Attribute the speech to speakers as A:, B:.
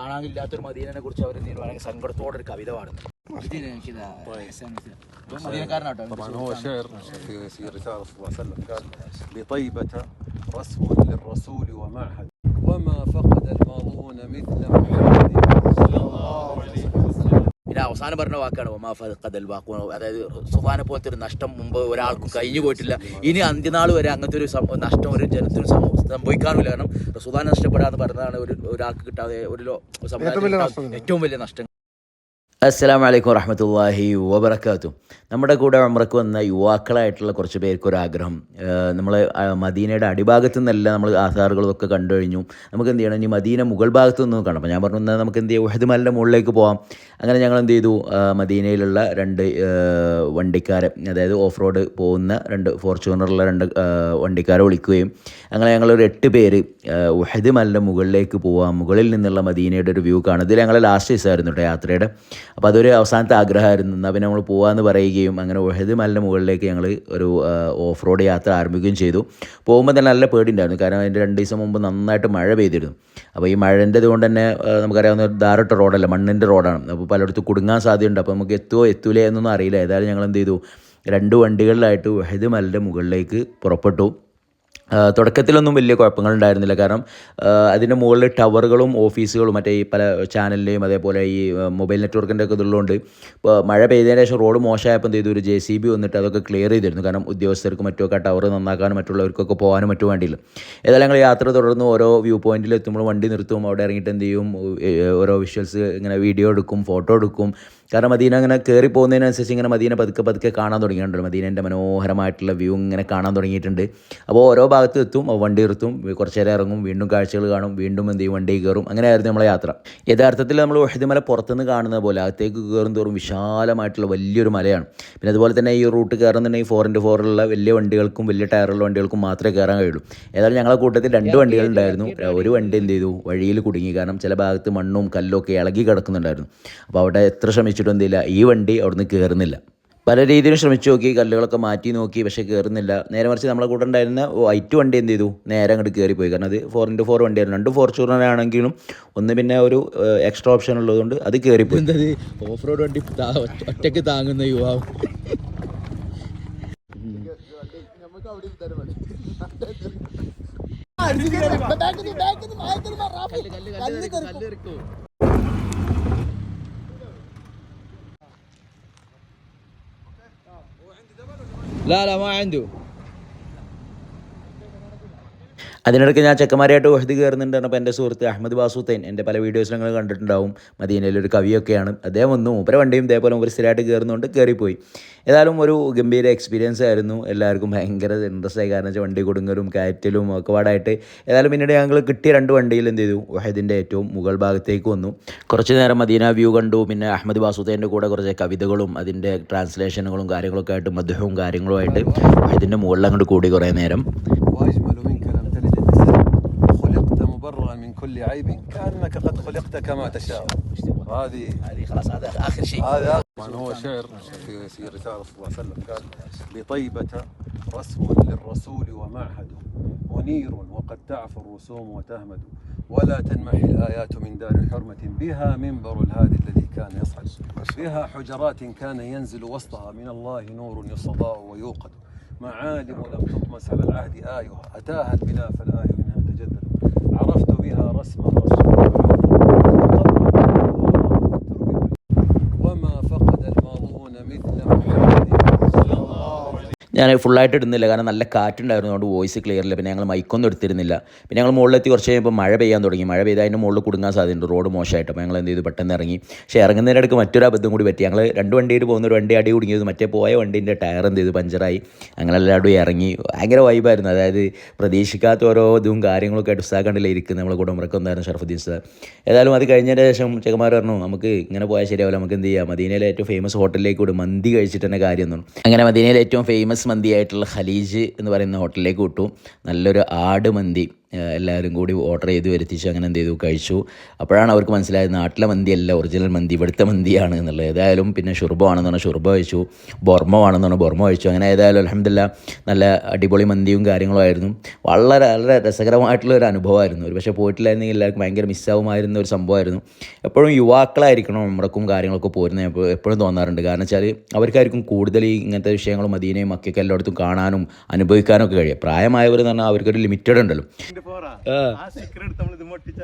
A: കാണാനില്ലാത്തൊരു മദീനനെ കുറിച്ച് അവർ വളരെ സങ്കടത്തോടെ ഒരു കവിത പാടുന്നു മദീനക്കാരനാട്ടോ
B: طبعا هو شعر في في رسالة صلى الله عليه
A: പിന്നെ അവസാനം പറഞ്ഞ വാക്കാണ് ഒമാ ഫദൽ വാക്കു അതായത് സുഹാനെ പോലത്തെ ഒരു നഷ്ടം മുമ്പ് ഒരാൾക്കും കഴിഞ്ഞു പോയിട്ടില്ല. ഇനി അന്ത്യനാൾ വരെ അങ്ങനത്തെ ഒരു നഷ്ടം ഒരു ജനത്തിന് സംഭവിക്കാനില്ല കാരണം സുഹാൻ നഷ്ടപ്പെടാന്ന് പറഞ്ഞതാണ് ഒരു ഒരാൾക്ക് കിട്ടാതെ ഒരു ഏറ്റവും വലിയ നഷ്ടം. അസ്സലാമു വലൈക്കും വറഹമത്തല്ലാഹി വബർക്കാത്തു നമ്മുടെ കൂടെ ഉമ്രക്ക് വന്ന യുവാക്കളായിട്ടുള്ള കുറച്ച് പേർക്കൊരാഗ്രഹം. നമ്മൾ മദീനയുടെ അടിഭാഗത്തു നിന്നല്ല നമ്മൾ ആധാറുകളൊക്കെ കണ്ടു കഴിഞ്ഞു. നമുക്ക് എന്ത് ചെയ്യണം? ഇനി മദീന മുകൾ ഭാഗത്തു നിന്ന് കാണാം അപ്പോൾ ഞാൻ പറഞ്ഞു എന്നാൽ നമുക്ക് എന്ത് ചെയ്യാം? ഉഹദ്മലിന്റെ മുകളിലേക്ക് പോകാം അങ്ങനെ ഞങ്ങൾ എന്ത് ചെയ്തു? മദീനയിലുള്ള രണ്ട് വണ്ടിക്കാരെ അതായത് ഓഫ് റോഡ് പോകുന്ന രണ്ട് ഫോർച്യൂണറുള്ള രണ്ട് വണ്ടിക്കാരെ വിളിക്കുകയും അങ്ങനെ ഞങ്ങളൊരു എട്ട് പേര് ഉഹദ്മലിന്റെ ഉഹദ് മുകളിലേക്ക് പോവാം. മുകളിൽ നിന്നുള്ള മദീനയുടെ ഒരു വ്യൂ കാണും. ഇതിൽ ഞങ്ങൾ ലാസ്റ്റ് ദിവസമായിരുന്നു കേട്ടോ യാത്രയുടെ. അപ്പോൾ അതൊരു അവസാനത്തെ ആഗ്രഹമായിരുന്നു. എന്നാൽ പിന്നെ നമ്മൾ പോകാമെന്ന് പറയുകയും അങ്ങനെ ഒഹദ് മലിന്റെ മുകളിലേക്ക് ഞങ്ങൾ ഒരു ഓഫ് റോഡ് യാത്ര ആരംഭിക്കുകയും ചെയ്തു. പോകുമ്പോൾ തന്നെ നല്ല പേടിയുണ്ടായിരുന്നു. കാരണം അതിന്റെ രണ്ട് ദിവസം മുമ്പ് നന്നായിട്ട് മഴ പെയ്തിരുന്നു. അപ്പോൾ ഈ മഴന്റെ കൊണ്ട് തന്നെ നമുക്കറിയാവുന്ന ധാരട്ട റോഡല്ല മണ്ണിന്റെ റോഡാണ്. അപ്പോൾ പലയിടത്തും കുടുങ്ങാൻ സാധ്യതയുണ്ട്. അപ്പോൾ നമുക്ക് എത്തുമോ എത്തൂലേ എന്നൊന്നും അറിയില്ല. ഏതായാലും ഞങ്ങൾ എന്ത് ചെയ്തു? രണ്ട് വണ്ടികളിലായിട്ട് ഉഹദ് മലിന്റെ മുകളിലേക്ക് പുറപ്പെട്ടു. തുടക്കത്തിലൊന്നും വലിയ കുഴപ്പങ്ങൾ ഉണ്ടായിരുന്നില്ല കാരണം അതിന്റെ മുകളിൽ ടവറുകളും ഓഫീസുകളും മറ്റേ ഈ പല ചാനലിന്റെയും അതേപോലെ ഈ മൊബൈൽ നെറ്റ്വർക്കിന്റെ ഒക്കെ ഇതുള്ളതുകൊണ്ട് ഇപ്പോൾ മഴ പെയ്തതിന് ശേഷം റോഡ് മോശമായപ്പോൾ എന്ത് ചെയ്തു? ഒരു ജെ സി ബി വന്നിട്ട് അതൊക്കെ ക്ലിയർ ചെയ്തിരുന്നു. കാരണം ഉദ്യോഗസ്ഥർക്ക് മറ്റുമൊക്കെ ടവർ നന്നാക്കാനും മറ്റുള്ളവർക്കൊക്കെ പോകാനും മറ്റും വേണ്ടിയില്ല. ഏതായാലും ഞങ്ങൾ യാത്ര തുടർന്ന് ഓരോ വ്യൂ പോയിന്റിൽ എത്തുമ്പോൾ വണ്ടി നിർത്തും. അവിടെ ഇറങ്ങിയിട്ട് എന്ത് ചെയ്യും? ഓരോ വിഷ്വൽസ് ഇങ്ങനെ വീഡിയോ എടുക്കും ഫോട്ടോ എടുക്കും. കാരണം മദീന അങ്ങനെ കയറി പോകുന്നതിനനുസരിച്ച് ഇങ്ങനെ മദീന പതുക്കെ പതുക്കെ കാണാൻ തുടങ്ങിയിട്ടുണ്ട്. മദീനന്റെ മനോഹരമായിട്ടുള്ള വ്യൂ ഇങ്ങനെ കാണാൻ തുടങ്ങിയിട്ടുണ്ട്. അപ്പോൾ ഓരോ ഭാഗത്ത് എത്തും വണ്ടി നിർത്തും കുറച്ച് നേരം ഇറങ്ങും വീണ്ടും കാഴ്ചകൾ കാണും വീണ്ടും എന്ത് ചെയ്യും വണ്ടി കയറും. അങ്ങനെയായിരുന്നു നമ്മളെ യാത്ര. യഥാർത്ഥത്തിൽ നമ്മൾ വഹദിമല പുറത്തുനിന്ന് കാണുന്ന പോലെ അകത്തേക്ക് കയറും തോറും വിശാലമായിട്ടുള്ള വലിയൊരു മലയാണ്. പിന്നെ അതുപോലെ തന്നെ ഈ റൂട്ട് കയറുന്നുണ്ടെങ്കിൽ ഫോർ ഇന്റു ഫോറിലുള്ള വലിയ വണ്ടികൾക്കും വലിയ ടയറുള്ള വണ്ടികൾക്കും മാത്രമേ കയറാൻ കഴിയുള്ളൂ. ഏതായാലും ഞങ്ങളെ കൂട്ടത്തിൽ രണ്ട് വണ്ടികളുണ്ടായിരുന്നു ഒരു വണ്ടി എന്ത് ചെയ്തു? വഴിയിൽ കുടുങ്ങി. കാരണം ചില ഭാഗത്ത് മണ്ണും കല്ലും ഒക്കെ ഇളകി കിടക്കുന്നുണ്ടായിരുന്നു. അപ്പോൾ അവിടെ എത്ര ശ്രമിച്ചിട്ടും എന്തില്ല ഈ വണ്ടി അവിടുന്ന് കയറുന്നില്ല പല രീതിയിലും ശ്രമിച്ചു നോക്കി കല്ലുകളൊക്കെ മാറ്റി നോക്കി പക്ഷേ കയറുന്നില്ല നേരെ മറിച്ച് നമ്മളെ കൂടെ ഉണ്ടായിരുന്ന വൈറ്റ് വണ്ടി എന്ത് ചെയ്തു? നേരെ അങ്ങോട്ട് കയറിപ്പോയി കാരണം അത് ഫോർ ഇന്റു ഫോർ വണ്ടിയായിരുന്നു. രണ്ട് ഫോർച്യൂണർ ആണെങ്കിലും ഒന്ന് പിന്നെ ഒരു എക്സ്ട്രാ ഓപ്ഷൻ ഉള്ളതുകൊണ്ട് അത് കയറിപ്പോയി
C: എന്തത് ഓഫ് റോഡ് വണ്ടി ഒറ്റയ്ക്ക് താങ്ങുന്ന യുവാവ്. لا لا ما عنده.
A: അതിനിടയ്ക്ക് ഞാൻ ചെക്കന്മാരായിട്ട് വഹദ് കയറുന്നുണ്ട് അപ്പോൾ എന്റെ സുഹൃത്ത് അഹമ്മദ് വാസുത്തേൻ എന്റെ പല വീഡിയോസിലും നിങ്ങൾ കണ്ടിട്ടുണ്ടാവും. മദീനയിലൊരു കവിയൊക്കെയാണ്. അദ്ദേഹം വന്നു. മൂപ്പര വണ്ടിയും ഇതേപോലെ ഒരു സ്ഥിരമായിട്ട് കയറുന്നുണ്ട് കയറിപ്പോയി. ഏതായാലും ഒരു ഗംഭീര എക്സ്പീരിയൻസ് ആയിരുന്നു. എല്ലാവർക്കും ഭയങ്കര ഇൻട്രസ്റ്റ് ആയി. കാരണം വെച്ചാൽ വണ്ടി കൊടുങ്ങലും കയറ്റലും ഒക്കെ പാടായിട്ട് ഏതായാലും പിന്നീട് ഞങ്ങൾ കിട്ടിയ രണ്ട് വണ്ടിയിൽ എന്ത് ചെയ്തു? വഹദിന്റെ ഏറ്റവും മുകൾ ഭാഗത്തേക്ക് വന്നു. കുറച്ച് നേരം മദീന വ്യൂ കണ്ടു. പിന്നെ അഹമ്മദ് ബാസുത്തൈന്റെ കൂടെ കുറച്ച് കവിതകളും അതിന്റെ ട്രാൻസ്ലേഷനുകളും കാര്യങ്ങളൊക്കെ ആയിട്ട് മധുഹവും കാര്യങ്ങളുമായിട്ട് വഹദിന്റെ മുകളിൽ അങ്ങോട്ട് കൂടി കുറേ നേരം.
B: من كل عيب كأنك قد خلقت كما تشاء. هذه
A: هذه خلاص هذا آخر شيء.
B: هذا طبعا هو شعر في في رسالة صلى الله عليه وسلم قال بطيبة رسم للرسول ومعهد منير وقد تعفو الرسوم وتهمد ولا تنمحي الآيات من دار حرمة بها منبر الهادي الذي كان يصعد. بها حجرات كان ينزل وسطها من الله نور يستضاء ويوقد. معالم لم تطمس على العهد آيها أتاها فالآي منها تجدد عرفت بها رسم الرسول. وما فقد الماضون مثل محمد
A: ഞാൻ ഫുള്ളായിട്ട് ഇടുന്നില്ല. കാരണം നല്ല കാറ്റുണ്ടായിരുന്നു. അതുകൊണ്ട് വോയിസ് ക്ലിയർ ഇല്ല. പിന്നെ ഞങ്ങൾ മൈക്കൊന്നും എടുത്തിരുന്നില്ല. പിന്നെ ഞങ്ങൾ മുകളിലെത്തി കുറച്ച് കഴിയുമ്പോൾ മഴ പെയ്യാൻ തുടങ്ങി. മഴ പെയ്താൽ അതിന്റെ മുകളിൽ കുടുങ്ങാൻ സാധ്യതയുണ്ട്. റോഡ് മോശമായിട്ട്. അപ്പോൾ ഞങ്ങൾ എന്ത് ചെയ്തു? പെട്ടെന്ന് ഇറങ്ങി. പക്ഷേ ഇറങ്ങുന്നതിനിടയ്ക്ക് മറ്റൊരു അബദ്ധം കൂടി പറ്റി. ഞങ്ങൾ രണ്ട് വണ്ടിയിൽ പോകുന്ന ഒരു വണ്ടി അടി കുടുങ്ങിയത്. മറ്റേ പോയ വണ്ടീന്റെ ടയർ എന്ത് ചെയ്തു? പഞ്ചറായി അങ്ങനെ എല്ലാവരും ഇറങ്ങി. ഭയങ്കര വൈബായിരുന്നു അതായത് പ്രതീക്ഷിക്കാത്ത ഓരോ ഇതും കാര്യങ്ങളൊക്കെ ആയിട്ട് കണ്ടില്ല ഇരിക്കുന്നത് നമ്മളെ കുടുംബർക്ക് ഉണ്ടായിരുന്നു ഷർഫുദ്ദീൻ സാർ. ഏതായാലും അത് കഴിഞ്ഞതിന് ശേഷം ചെക്കന്മാർ പറഞ്ഞു നമുക്ക് ഇങ്ങനെ പോയാൽ ശരിയാവില്ല. നമുക്ക് എന്ത് ചെയ്യാം? മദീനയിലെ ഏറ്റവും ഫേമസ് ഹോട്ടലിലേക്ക് വിടും. മന്തി കഴിച്ചിട്ട് തന്നെ കാര്യം തോന്നും അങ്ങനെ മദീനയിലെ ഏറ്റവും ഫേമസ് മന്തി ആയിട്ടുള്ള ഖലീജ് എന്ന് പറയുന്ന ഹോട്ടലിലേക്ക് വിട്ടു. നല്ലൊരു ആട് മന്തി. എല്ലാവരും കൂടി ഓർഡർ ചെയ്ത് വരുത്തിച്ച്. അങ്ങനെ എന്ത് ചെയ്തു? കഴിച്ചു. അപ്പോഴാണ് അവർക്ക് മനസ്സിലായത് നാട്ടിലെ മന്തിയല്ല ഒറിജിനൽ മന്തി ഇവിടുത്തെ മന്തിയാണ് എന്നുള്ളത്. ഏതായാലും പിന്നെ ഷുർബ ആണെന്ന് പറഞ്ഞാൽ ഷുർബ കഴിച്ചു. ബൊർമ ആണെന്ന് പറഞ്ഞാൽ കഴിച്ചു. അങ്ങനെ ഏതായാലും അലഹമില്ല നല്ല അടിപൊളി മന്തിയും കാര്യങ്ങളും ആയിരുന്നു. വളരെ വളരെ രസകരമായിട്ടുള്ള ഒരു അനുഭവമായിരുന്നു. ഒരു പക്ഷേ പോയിട്ടില്ലായിരുന്നെങ്കിൽ എല്ലാവർക്കും ഭയങ്കര മിസ്സാവുമായിരുന്ന ഒരു സംഭവമായിരുന്നു. എപ്പോഴും യുവാക്കളായിരിക്കണം നമ്മുടെക്കും കാര്യങ്ങളൊക്കെ പോരുന്നത്. എപ്പോ- എപ്പോഴും തോന്നാറുണ്ട്. കാരണം വെച്ചാൽ അവർക്കായിരിക്കും കൂടുതൽ ഇങ്ങനത്തെ വിഷയങ്ങളും മദീനയും മക്കൊക്കെ എല്ലായിടത്തും കാണാനും അനുഭവിക്കാനും ഒക്കെ കഴിയും പ്രായമായവർ എന്ന് പറഞ്ഞാൽ അവർക്കൊരു ലിമിറ്റഡ് ഉണ്ടല്ലോ.
B: പോറാ
A: ആ.
B: ആ സ്റ്റിക്കർ എടുത്ത് നമ്മൾ ഇത് പൊട്ടിച്ച